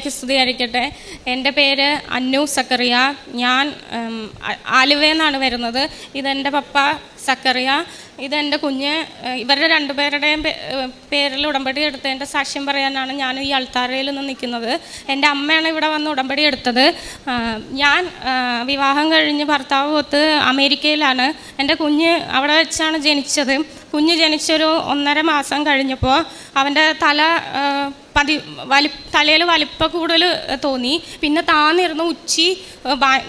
ക്ക് സ്തുതിയായിരിക്കട്ടെ എന്റെ പേര് അന്നു സക്കറിയ. ഞാൻ ആലുവയെന്നാണ് വരുന്നത്. ഇതെന്റെ പപ്പ സക്കറിയ. ഇതെന്റെ കുഞ്ഞ് ഇവരുടെ രണ്ടുപേരുടെയും പേരിൽ ഉടമ്പടി എടുത്തതിന്റെ സാക്ഷ്യം പറയാനാണ് ഞാൻ ഈ അൾത്താറയിൽ നിന്ന് നിൽക്കുന്നത്. എന്റെ അമ്മയാണ് ഇവിടെ വന്ന് ഉടമ്പടി എടുത്തത്. ഞാൻ വിവാഹം കഴിഞ്ഞ് ഭർത്താവ് ഒത്ത് അമേരിക്കയിലാണ്. എന്റെ കുഞ്ഞ് അവിടെ വെച്ചാണ് ജനിച്ചത്. കുഞ്ഞ് ജനിച്ചൊരു ഒന്നര മാസം കഴിഞ്ഞപ്പോൾ അവന്റെ തല പതി വലി തലയിൽ വലിപ്പ കൂടുതൽ തോന്നി. പിന്നെ താന്നിരുന്ന ഉച്ചി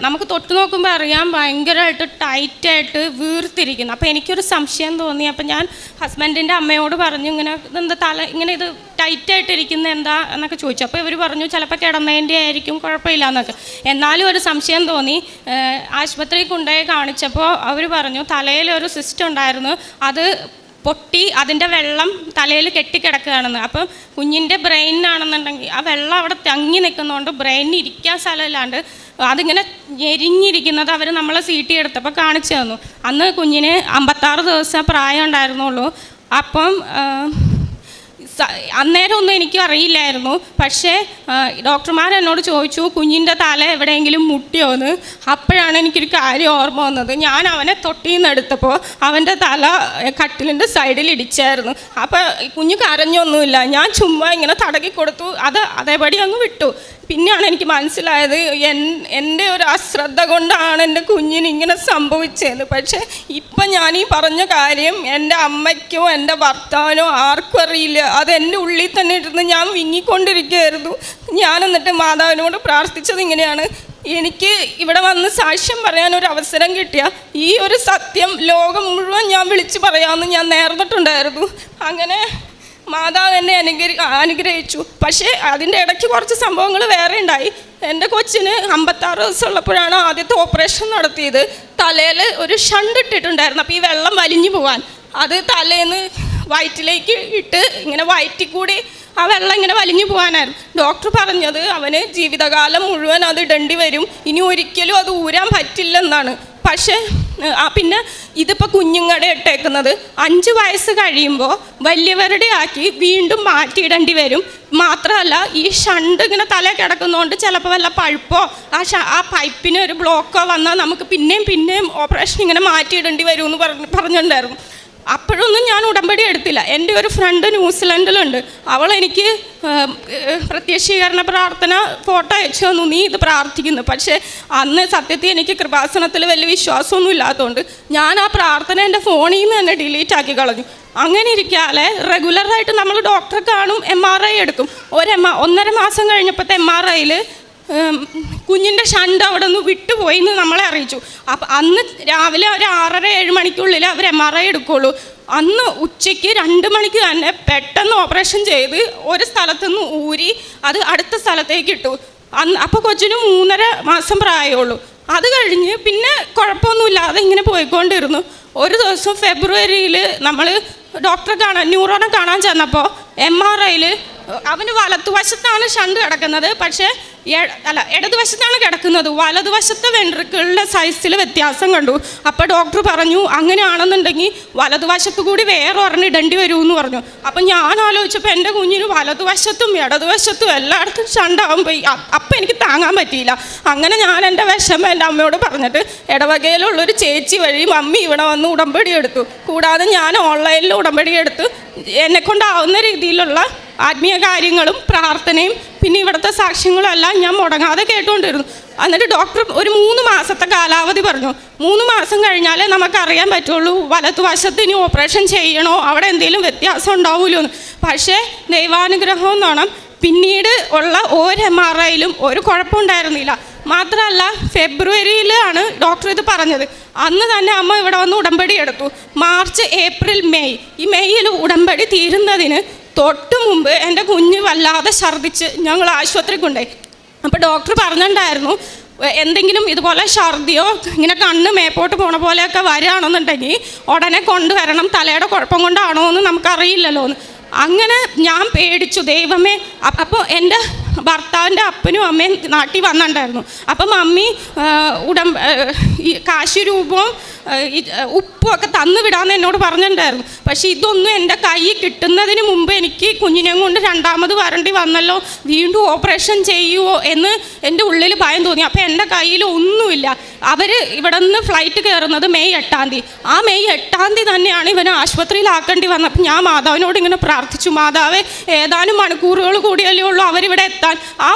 നമുക്ക് തൊട്ട് നോക്കുമ്പോൾ അറിയാം ഭയങ്കരമായിട്ട് ടൈറ്റായിട്ട് വീർത്തിരിക്കുന്നു. അപ്പോൾ എനിക്കൊരു സംശയം തോന്നി. അപ്പം ഞാൻ ഹസ്ബൻഡിന്റെ അമ്മയോട് പറഞ്ഞു ഇങ്ങനെ എന്താ തല ഇങ്ങനെ ഇത് ടൈറ്റായിട്ട് ഇരിക്കുന്നത് എന്താ? എന്നൊക്കെ ചോദിച്ചു. അപ്പോൾ ഇവർ പറഞ്ഞു ചിലപ്പോൾ കിടന്നതിന്റെ ആയിരിക്കും കുഴപ്പമില്ല എന്നൊക്കെ എന്നാലും ഒരു സംശയം തോന്നി. ആശുപത്രിയിൽ കൊണ്ടുപോയി കാണിച്ചപ്പോൾ അവർ പറഞ്ഞു തലയിൽ ഒരു സിസ്റ്റം ഉണ്ടായിരുന്നു. അത് പൊട്ടി അതിന്റെ വെള്ളം തലയിൽ കെട്ടിക്കിടക്കുകയാണെന്ന്. അപ്പം കുഞ്ഞിന്റെ ബ്രെയിനാണെന്നുണ്ടെങ്കിൽ ആ വെള്ളം അവിടെ തങ്ങി നിൽക്കുന്നതുകൊണ്ട് ബ്രെയിനിന് ഇരിക്കാൻ സ്ഥലമില്ലാണ്ട് അതിങ്ങനെ ഞെരിഞ്ഞിരിക്കുന്നത് അവർ നമ്മളെ സീറ്റി എടുത്തപ്പോൾ കാണിച്ചു തന്നു. അന്ന് കുഞ്ഞിന് അമ്പത്താറ് ദിവസം പ്രായം ഉണ്ടായിരുന്നുള്ളൂ അപ്പം അന്നേരം ഒന്നും എനിക്ക് അറിയില്ലായിരുന്നു. പക്ഷേ ഡോക്ടർമാർ എന്നോട് ചോദിച്ചു കുഞ്ഞിന്റെ തല എവിടെയെങ്കിലും മുട്ടിയോ എന്ന്? അപ്പോഴാണ് എനിക്കൊരു കാര്യം ഓർമ്മ വന്നത്. ഞാൻ അവനെ തൊട്ടിന്ന് എടുത്തപ്പോൾ അവന്റെ തല കട്ടിലിന്റെ സൈഡിൽ ഇടിച്ചായിരുന്നു. അപ്പോൾ കുഞ്ഞ് കരഞ്ഞൊന്നുമില്ല. ഞാൻ ചുമ്മാ ഇങ്ങനെ തടകി കൊടുത്തു. അത് അതേപടി അങ്ങ് വിട്ടു. പിന്നെയാണ് എനിക്ക് മനസ്സിലായത് എൻ എന്റെ ഒരു അശ്രദ്ധ കൊണ്ടാണ് എന്റെ കുഞ്ഞിന് ഇങ്ങനെ സംഭവിച്ചത് പക്ഷേ ഇപ്പം ഞാൻ ഈ പറഞ്ഞ കാര്യം എന്റെ അമ്മയ്ക്കോ എന്റെ ഭർത്താവിനോ ആർക്കും അറിയില്ല. അത് എന്റെ ഉള്ളിൽ തന്നെ ഇരുന്ന് ഞാൻ വിങ്ങിക്കൊണ്ടിരിക്കുകയായിരുന്നു. ഞാൻ എന്നിട്ട് മാതാവിനോട് പ്രാർത്ഥിച്ചത് ഇങ്ങനെയാണ്. എനിക്ക് ഇവിടെ വന്ന് സാക്ഷ്യം പറയാൻ ഒരു അവസരം കിട്ടിയ ഈ ഒരു സത്യം ലോകം മുഴുവൻ ഞാൻ വിളിച്ചു പറയാമെന്ന് ഞാൻ നേർന്നിട്ടുണ്ടായിരുന്നു. അങ്ങനെ മാതാവ് എന്നെ അനുഗ്രഹി അനുഗ്രഹിച്ചു. പക്ഷേ അതിന്റെ ഇടയ്ക്ക് കുറച്ച് സംഭവങ്ങൾ വേറെ ഉണ്ടായി. എന്റെ കൊച്ചിന് അമ്പത്താറ് ദിവസമുള്ളപ്പോഴാണ് ആദ്യത്തെ ഓപ്പറേഷൻ നടത്തിയത്. തലയിൽ ഒരു ഷണ്ട് ഇട്ടിട്ടുണ്ടായിരുന്നു. അപ്പോൾ ഈ വെള്ളം വലിഞ്ഞു പോകാൻ. അത് തലേന്ന് വയറ്റിലേക്ക് ഇട്ട് ഇങ്ങനെ വയറ്റിൽ കൂടി ആ വെള്ളം ഇങ്ങനെ വലിഞ്ഞു പോകാനായിരുന്നു. ഡോക്ടർ പറഞ്ഞത് അവന് ജീവിതകാലം മുഴുവൻ അത് ഇടേണ്ടി വരും. ഇനി ഒരിക്കലും അത് ഊരാൻ പറ്റില്ലെന്നാണ്. പക്ഷേ ആ പിന്നെ ഇതിപ്പോൾ കുഞ്ഞുങ്ങളുടെ ഇട്ടേക്കുന്നത് അഞ്ച് വയസ്സ് കഴിയുമ്പോൾ വലിയവരുടെ ആക്കി വീണ്ടും മാറ്റിയിടേണ്ടി വരും. മാത്രമല്ല ഈ ഷണ്ട് ഇങ്ങനെ തല കിടക്കുന്നതുകൊണ്ട് ചിലപ്പോൾ വല്ല പഴുപ്പോ ആ ആ പൈപ്പിന് ഒരു ബ്ലോക്കോ വന്നാൽ നമുക്ക് പിന്നെയും പിന്നെയും ഓപ്പറേഷൻ ഇങ്ങനെ മാറ്റിയിടേണ്ടി വരും എന്ന് പറഞ്ഞ് പറഞ്ഞിട്ടുണ്ടായിരുന്നു. അപ്പോഴൊന്നും ഞാൻ ഉടമ്പടി എടുത്തില്ല. എന്റെ ഒരു ഫ്രണ്ട് ന്യൂസിലൻഡിലുണ്ട്. അവൾ എനിക്ക് പ്രത്യക്ഷീകരണ പ്രാർത്ഥന ഫോട്ടോ അയച്ചു തന്നു. നീ ഇത് പ്രാർത്ഥിക്കുന്നു. പക്ഷേ അന്ന് സത്യത്തിൽ എനിക്ക് കൃപാസനത്തിൽ വലിയ വിശ്വാസമൊന്നും ഇല്ലാത്തതുകൊണ്ട് ഞാൻ ആ പ്രാർത്ഥന എന്റെ ഫോണിൽ നിന്ന് തന്നെ ഡിലീറ്റ് ആക്കി കളഞ്ഞു. അങ്ങനെ ഇരിക്കാതെ റെഗുലറായിട്ട് നമ്മൾ ഡോക്ടറെ കാണും എം ആർ ഐ എടുക്കും. ഒരു എം ഒന്നര മാസം കഴിഞ്ഞപ്പോഴത്തെ എം ആർ ഐയിൽ കുഞ്ഞിന്റെ ഷണ്ട് അവിടെ നിന്ന് വിട്ടുപോയി എന്ന് നമ്മളെ അറിയിച്ചു. അപ്പം അന്ന് രാവിലെ ഒരു ആറര ഏഴ് മണിക്കുള്ളിൽ അവർ എം ആർ ഐ എടുക്കുള്ളൂ. അന്ന് ഉച്ചയ്ക്ക് രണ്ട് മണിക്ക് തന്നെ പെട്ടെന്ന് ഓപ്പറേഷൻ ചെയ്ത് ഒരു സ്ഥലത്തുനിന്ന് ഊരി അത് അടുത്ത സ്ഥലത്തേക്ക് ഇട്ടു. അന്ന് അപ്പോൾ കൊച്ചിന് മൂന്നര മാസം പ്രായമുള്ളൂ. അത് കഴിഞ്ഞ് പിന്നെ കുഴപ്പമൊന്നുമില്ലാതെ ഇങ്ങനെ പോയിക്കൊണ്ടിരുന്നു. ഒരു ദിവസം ഫെബ്രുവരിയിൽ നമ്മൾ ഡോക്ടറെ കാണാൻ ന്യൂറോനെ കാണാൻ ചെന്നപ്പോൾ എം ആർ ഐയിൽ അവന് വലത്തുവശത്താണ് ഷണ്ട് കിടക്കുന്നത്. പക്ഷേ അല്ല ഇടതുവശത്താണ് കിടക്കുന്നത്. വലതുവശത്തെ വെൻട്രിക്കിളുടെ സൈസിൽ വ്യത്യാസം കണ്ടു. അപ്പോൾ ഡോക്ടർ പറഞ്ഞു അങ്ങനെയാണെന്നുണ്ടെങ്കിൽ വലതുവശത്ത് കൂടി വേറെ ഒരെണ്ണം ഇടേണ്ടി വരുമെന്ന് പറഞ്ഞു. അപ്പം ഞാൻ ആലോചിച്ചപ്പോൾ എന്റെ കുഞ്ഞിന് വലതുവശത്തും ഇടതുവശത്തും എല്ലായിടത്തും ഷണ്ടാവുമ്പോൾ അപ്പം എനിക്ക് താങ്ങാൻ പറ്റിയില്ല. അങ്ങനെ ഞാൻ എന്റെ വിഷമം എന്റെ അമ്മയോട് പറഞ്ഞിട്ട് ഇടവകയിലുള്ളൊരു ചേച്ചി വഴി മമ്മി ഇവിടെ വന്ന് ഉടമ്പടി എടുത്തു. കൂടാതെ ഞാൻ ഓൺലൈനിൽ ഉടമ്പടി എടുത്ത് എന്നെക്കൊണ്ടാവുന്ന രീതിയിലുള്ള ആത്മീയ കാര്യങ്ങളും പ്രാർത്ഥനയും പിന്നെ ഇവിടുത്തെ സാക്ഷ്യങ്ങളും എല്ലാം ഞാൻ മുടങ്ങാതെ കേട്ടുകൊണ്ടിരുന്നു എന്നിട്ട് ഡോക്ടർ ഒരു മൂന്ന് മാസത്തെ കാലാവധി പറഞ്ഞു. മൂന്ന് മാസം കഴിഞ്ഞാലേ നമുക്കറിയാൻ പറ്റുള്ളൂ വലത്തുവശത്ത് ഇനി ഓപ്പറേഷൻ ചെയ്യണോ അവിടെ എന്തെങ്കിലും വ്യത്യാസം ഉണ്ടാവുമല്ലോ എന്ന് പക്ഷേ ദൈവാനുഗ്രഹം എന്നാണ് പിന്നീട് ഉള്ള ഒരു എം ആർ ഐയിലും ഒരു കുഴപ്പമുണ്ടായിരുന്നില്ല. മാത്രമല്ല ഫെബ്രുവരിയിലാണ് ഡോക്ടർ ഇത് പറഞ്ഞത്. അന്ന് തന്നെ അമ്മ ഇവിടെ വന്ന് ഉടമ്പടി എടുത്തു. March April May. ഈ മെയ്യിൽ ഉടമ്പടി തീരുന്നതിന് തൊട്ട് മുമ്പ് എന്റെ കുഞ്ഞ് വല്ലാതെ ഛർദ്ദിച്ച് ഞങ്ങൾ ആശുപത്രി കൊണ്ടുപോയി. അപ്പോൾ ഡോക്ടർ പറഞ്ഞിട്ടുണ്ടായിരുന്നു എന്തെങ്കിലും ഇതുപോലെ ഛർദിയോ ഇങ്ങനെ കണ്ണ് മേപ്പോട്ട് പോണ പോലെയൊക്കെ വരികയാണെന്നുണ്ടെങ്കിൽ ഉടനെ കൊണ്ടുവരണം തലയുടെ കുഴപ്പം കൊണ്ടാണോ എന്ന് നമുക്കറിയില്ലല്ലോ എന്ന് അങ്ങനെ ഞാൻ പേടിച്ചു ദൈവമേ. അപ്പോൾ എന്റെ ഭർത്താവിന്റെ അപ്പനും അമ്മയും നാട്ടിൽ വന്നിട്ടുണ്ടായിരുന്നു. അപ്പം മമ്മി ഉടം ഈ കാശി രൂപവും ഏഹ്, ഈ, ഏഹ്, ഉപ്പും ഒക്കെ തന്നു വിടാമെന്ന് എന്നോട് പറഞ്ഞിട്ടുണ്ടായിരുന്നു. പക്ഷേ ഇതൊന്നും എന്റെ കൈ കിട്ടുന്നതിന് മുമ്പ് എനിക്ക് കുഞ്ഞിനെയും കൊണ്ട് രണ്ടാമത് വരണ്ടി വന്നല്ലോ. വീണ്ടും ഓപ്പറേഷൻ ചെയ്യുമോ എന്ന് എന്റെ ഉള്ളിൽ ഭയം തോന്നി. അപ്പോൾ എന്റെ കയ്യിൽ ഒന്നുമില്ല. അവർ ഇവിടെ നിന്ന് ഫ്ലൈറ്റ് കയറുന്നത് മെയ് എട്ടാം തീയതി. ആ മെയ് എട്ടാം തീയതി തന്നെയാണ് ഇവനെ ആശുപത്രിയിലാക്കേണ്ടി വന്നത്. അപ്പം ഞാൻ മാതാവിനോട് ഇങ്ങനെ പ്രാർത്ഥിച്ചു. മാതാവേ ഏതാനും മണിക്കൂറുകൾ കൂടിയല്ലേ ഉള്ളൂ അവരിവിടെ എത്താൻ. ആ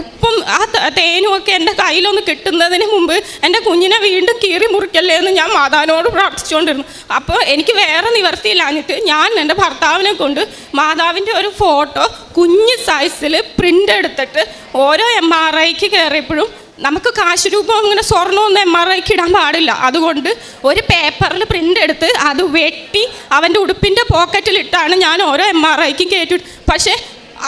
ഉപ്പും ആ തേനും ഒക്കെ എന്റെ കയ്യിലൊന്ന് കിട്ടുന്നതിന് മുമ്പ് എന്റെ കുഞ്ഞിനെ വീണ്ടും കീറി മുറിക്കല്ലേ എന്ന് ഞാൻ മാതാവിനോട് പ്രാർത്ഥിച്ചുകൊണ്ടിരുന്നു. അപ്പോൾ എനിക്ക് വേറെ നിവർത്തിയില്ലാഞ്ഞിട്ട് ഞാൻ എന്റെ ഭർത്താവിനെ കൊണ്ട് മാതാവിന്റെ ഒരു ഫോട്ടോ കുഞ്ഞ് സൈസിൽ പ്രിന്റ് എടുത്തിട്ട് ഓരോ എം ആർ ഐക്ക് കയറിയപ്പോഴും നമുക്ക് കാശ് രൂപം അങ്ങനെ സ്വർണമൊന്നും എം ആർ ഐക്ക് ഇടാൻ പാടില്ല. അതുകൊണ്ട് ഒരു പേപ്പറിൽ പ്രിന്റ് എടുത്ത് അത് വെട്ടി അവന്റെ ഉടുപ്പിന്റെ പോക്കറ്റിലിട്ടാണ് ഞാൻ ഓരോ എം ആർ ഐക്കും കയറ്റി പക്ഷേ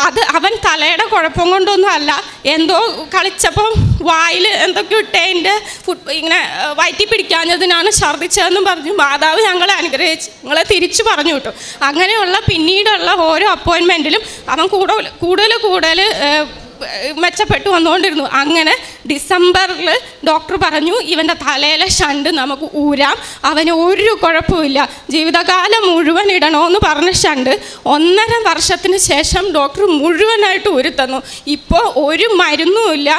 അത് അവൻ തലയുടെ കുഴപ്പം കൊണ്ടൊന്നും അല്ല. എന്തോ കളിച്ചപ്പം വായിൽ എന്തൊക്കെ ഇട്ടതിന്റെ ഫുഡ് ഇങ്ങനെ വയറ്റി പിടിക്കാഞ്ഞതിനാണ് ഛർദ്ദിച്ചതെന്നും പറഞ്ഞു. മാതാവ് ഞങ്ങളെ അനുഗ്രഹിച്ച് ഞങ്ങളെ തിരിച്ചു പറഞ്ഞു വിട്ടു. അങ്ങനെയുള്ള പിന്നീടുള്ള ഓരോ അപ്പോയിൻമെന്റിലും അവൻ കൂടുതൽ കൂടുതൽ കൂടുതൽ മെച്ചപ്പെട്ടു വന്നുകൊണ്ടിരുന്നു. അങ്ങനെ ഡിസംബറിൽ ഡോക്ടർ പറഞ്ഞു ഇവന്റെ തലയിലെ ഷണ്ട് നമുക്ക് ഊരാം. അവന് ഒരു കുഴപ്പമില്ല ജീവിതകാലം മുഴുവൻ ഇടണമെന്ന് പറഞ്ഞ ഷണ്ട് ഒന്നര വർഷത്തിന് ശേഷം ഡോക്ടർ മുഴുവനായിട്ട് ഊരിത്തന്നു. ഇപ്പോൾ ഒരു മരുന്നുമില്ല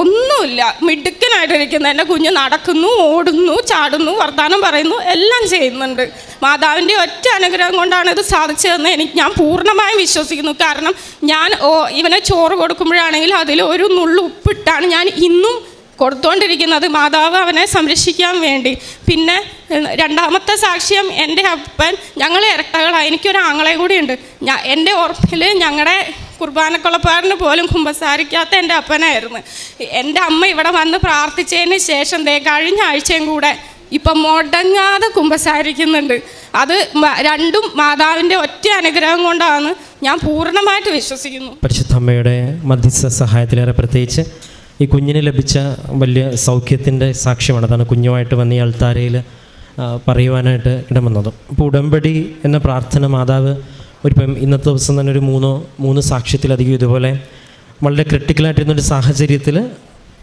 ഒന്നുമില്ല. മിടുക്കനായിട്ടിരിക്കുന്ന. എന്റെ കുഞ്ഞ് നടക്കുന്നു ഓടുന്നു ചാടുന്നു വർത്തമാനം പറയുന്നു എല്ലാം ചെയ്യുന്നുണ്ട്. മാതാവിന്റെ ഒറ്റ അനുഗ്രഹം കൊണ്ടാണ് ഇത് സാധിച്ചതെന്ന് എനിക്ക് ഞാൻ പൂർണമായും വിശ്വസിക്കുന്നു. കാരണം ഞാൻ ഇവനെ ചോറ് കൊടുക്കുമ്പോഴാണെങ്കിൽ അതിൽ ഒരു നുള്ളു ഉപ്പിട്ടാണ് ഞാൻ ഇന്നും കൊടുത്തുകൊണ്ടിരിക്കുന്നത് മാതാവ് അവനെ സംരക്ഷിക്കാൻ വേണ്ടി. പിന്നെ രണ്ടാമത്തെ സാക്ഷ്യം എന്റെ അപ്പൻ ഞങ്ങൾ ഇരട്ടകളാണ് എനിക്കൊരു ആങ്ങളെയും കൂടിയുണ്ട്. ഞാൻ എന്റെ ഓർമ്മയിൽ ഞങ്ങളുടെ കുർബാനക്കുളപ്പാടിന് പോലും കുമ്പസാരിക്കാത്ത എന്റെ അപ്പനായിരുന്നു. എന്റെ അമ്മ ഇവിടെ വന്ന് പ്രാർത്ഥിച്ചതിന് ശേഷം ദേ കഴിഞ്ഞ ആഴ്ചയും കൂടെ ഇപ്പം മുടങ്ങാതെ കുമ്പസാരിക്കുന്നുണ്ട്. അത് രണ്ടും മാതാവിന്റെ ഒറ്റ അനുഗ്രഹം കൊണ്ടാണ് ഞാൻ പൂർണമായിട്ട് വിശ്വസിക്കുന്നു. പരിശുദ്ധ അമ്മയുടെ മധ്യസ്ഥ സഹായത്തിലേറെ പ്രത്യേകിച്ച് ഈ കുഞ്ഞിന് ലഭിച്ച വലിയ സൗഖ്യത്തിന്റെ സാക്ഷ്യമാണ്. അതാണ് കുഞ്ഞുമായിട്ട് വന്ന് ഈ അൾത്താരയിൽ പറയുവാനായിട്ട് ഇടം വന്നത്. അപ്പോൾ ഉടമ്പടി എന്ന പ്രാർത്ഥന മാതാവ് ഒരു ഇപ്പം ഇന്നത്തെ ദിവസം തന്നെ ഒരു മൂന്നോ മൂന്ന് സാക്ഷ്യത്തിലധികം ഇതുപോലെ വളരെ ക്രിട്ടിക്കലായിട്ടിരുന്നൊരു സാഹചര്യത്തിൽ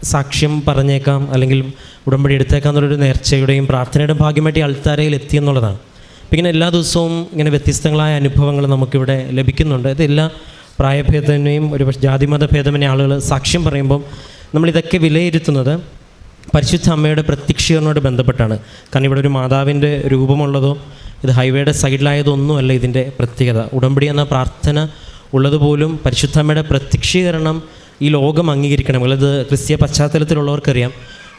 സാക്ഷ്യം പറഞ്ഞേക്കാം അല്ലെങ്കിൽ ഉടമ്പടി എടുത്തേക്കാം എന്നുള്ളൊരു നേർച്ചയുടെയും പ്രാർത്ഥനയുടെയും ഭാഗ്യമായിട്ട് അൾത്താരയിൽ എത്തിയെന്നുള്ളതാണ് അപ്പം ഇങ്ങനെ എല്ലാ ദിവസവും ഇങ്ങനെ വ്യത്യസ്തങ്ങളായ അനുഭവങ്ങൾ നമുക്കിവിടെ ലഭിക്കുന്നുണ്ട്. ഇത് എല്ലാ പ്രായഭേദനെയും ഒരു ജാതിമത ഭേദമനെ ആളുകൾ സാക്ഷ്യം പറയുമ്പം നമ്മളിതൊക്കെ വിലയിരുത്തുന്നത് പരിശുദ്ധ അമ്മയുടെ പ്രത്യക്ഷീകരണോട് ബന്ധപ്പെട്ടാണ്. കാരണം ഇവിടെ ഒരു മാതാവിന്റെ രൂപമുള്ളതോ ഇത് ഹൈവേയുടെ സൈഡിലായതൊന്നുമല്ല ഇതിന്റെ പ്രത്യേകത. ഉടമ്പടി എന്ന പ്രാർത്ഥന ഉള്ളതുപോലും പരിശുദ്ധമ്മയുടെ പ്രത്യക്ഷീകരണം ഈ ലോകം അംഗീകരിക്കണം. അല്ലത് ക്രിസ്തീയ പശ്ചാത്തലത്തിലുള്ളവർക്കറിയാം.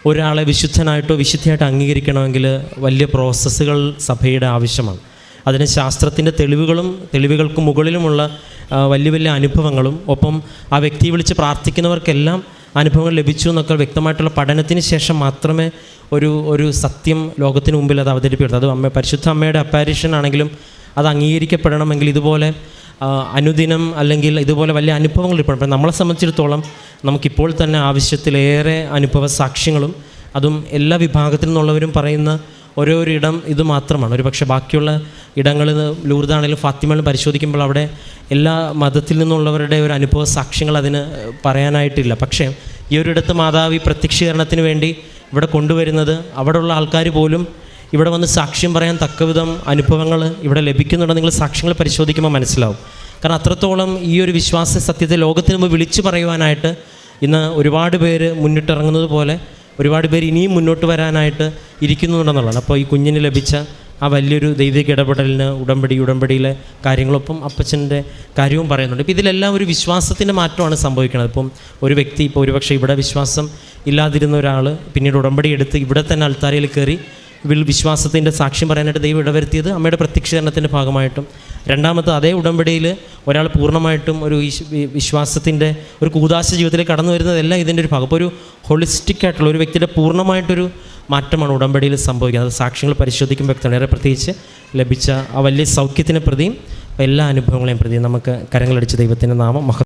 ഒരാളെ വിശുദ്ധനായിട്ടോ വിശുദ്ധിയായിട്ടോ അംഗീകരിക്കണമെങ്കിൽ വലിയ പ്രോസസ്സുകൾ സഭയുടെ ആവശ്യമാണ്. അതിന് ശാസ്ത്രത്തിന്റെ തെളിവുകളും തെളിവുകൾക്ക് മുകളിലുമുള്ള വലിയ വലിയ അനുഭവങ്ങളും ഒപ്പം ആ വ്യക്തിയെ വിളിച്ച് പ്രാർത്ഥിക്കുന്നവർക്കെല്ലാം അനുഭവങ്ങൾ ലഭിച്ചു എന്നൊക്കെ വ്യക്തമായിട്ടുള്ള പഠനത്തിന് ശേഷം മാത്രമേ ഒരു ഒരു സത്യം ലോകത്തിന് മുമ്പിൽ അത് അവതരിപ്പിക്കരുത് അത് അമ്മ പരിശുദ്ധ അമ്മയുടെ അപ്പാരിഷൻ ആണെങ്കിലും അത് അംഗീകരിക്കപ്പെടണമെങ്കിൽ ഇതുപോലെ അനുദിനം അല്ലെങ്കിൽ ഇതുപോലെ വലിയ അനുഭവങ്ങൾ ഇപ്പോൾ ഇപ്പം നമ്മളെ സംബന്ധിച്ചിടത്തോളം നമുക്കിപ്പോൾ തന്നെ ആവശ്യത്തിലേറെ അനുഭവ സാക്ഷ്യങ്ങളും അതും എല്ലാ വിഭാഗത്തിൽ നിന്നുള്ളവരും പറയുന്ന ഓരോരോ ഇടം ഇത് മാത്രമാണ്. ഒരു പക്ഷേ ബാക്കിയുള്ള ഇടങ്ങളിൽ ലൂർദാണെങ്കിലും ഫാത്തിമയിലും പരിശോധിക്കുമ്പോൾ അവിടെ എല്ലാ മതത്തിൽ നിന്നുള്ളവരുടെ ഒരു അനുഭവ സാക്ഷ്യങ്ങൾ അതിന് പറയാനായിട്ടില്ല. പക്ഷേ ഈ ഒരിടത്ത് മാതാവ് ഈ പ്രത്യക്ഷീകരണത്തിന് വേണ്ടി ഇവിടെ കൊണ്ടുവരുന്നത് അവിടെയുള്ള ആൾക്കാർ പോലും ഇവിടെ വന്ന് സാക്ഷ്യം പറയാൻ തക്കവിധം അനുഭവങ്ങൾ ഇവിടെ ലഭിക്കുന്നുണ്ടോ നിങ്ങൾ സാക്ഷ്യങ്ങൾ പരിശോധിക്കുമ്പോൾ മനസ്സിലാവും. കാരണം അത്രത്തോളം ഈ ഒരു വിശ്വാസ സത്യത്തെ ലോകത്തിന് മുമ്പ് വിളിച്ചു പറയുവാനായിട്ട് ഇന്ന് ഒരുപാട് പേര് മുന്നിട്ടിറങ്ങുന്നത് പോലെ ഒരുപാട് പേര് ഇനിയും മുന്നോട്ട് വരാനായിട്ട് ഇരിക്കുന്നുണ്ടെന്നുള്ളതാണ്. അപ്പോൾ ഈ കുഞ്ഞിന് ലഭിച്ച ആ വലിയൊരു ദൈവിക ഇടപെടലിന് ഉടമ്പടി ഉടമ്പടിയിലെ കാര്യങ്ങളൊപ്പം അപ്പച്ചന്റെ കാര്യവും പറയുന്നുണ്ട്. ഇപ്പോൾ ഇതിലെല്ലാം ഒരു വിശ്വാസത്തിന്റെ മാറ്റമാണ് സംഭവിക്കുന്നത്. ഇപ്പം ഒരു വ്യക്തി ഇപ്പോൾ ഒരുപക്ഷെ ഇവിടെ വിശ്വാസം ഇല്ലാതിരുന്ന ഒരാൾ പിന്നീട് ഉടമ്പടി എടുത്ത് ഇവിടെ തന്നെ അൾത്താരയിൽ കയറി വിൽ വിശ്വാസത്തിന്റെ സാക്ഷ്യം പറയാനായിട്ട് ദൈവം ഇടവരുത്തിയത് അമ്മയുടെ പ്രത്യക്ഷീകരണത്തിന്റെ ഭാഗമായിട്ടും രണ്ടാമത്തെ അതേ ഉടമ്പടിയിൽ ഒരാൾ പൂർണമായിട്ടും ഒരു വിശ്വാസത്തിന്റെ ഒരു കൂതാശ ജീവിതത്തിലേക്ക് കടന്നു വരുന്നതെല്ലാം ഇതിന്റെ ഒരു ഭാഗം. അപ്പോൾ ഒരു ഹോളിസ്റ്റിക് ആയിട്ടുള്ള ഒരു വ്യക്തിയുടെ പൂർണമായിട്ടൊരു മാറ്റമാണ് ഉടമ്പടിയിൽ സംഭവിക്കുന്നത്. അത് സാക്ഷ്യങ്ങൾ പരിശോധിക്കുമ്പോൾ വ്യക്തമാണ്. ഏറെ പ്രത്യേകിച്ച് ലഭിച്ച ആ വലിയ സൗഖ്യത്തിനെ പ്രതിയും എല്ലാ അനുഭവങ്ങളെയും പ്രതിയും. നമുക്ക് കരങ്ങളടിച്ച് ദൈവത്തിന്റെ നാമം മഹ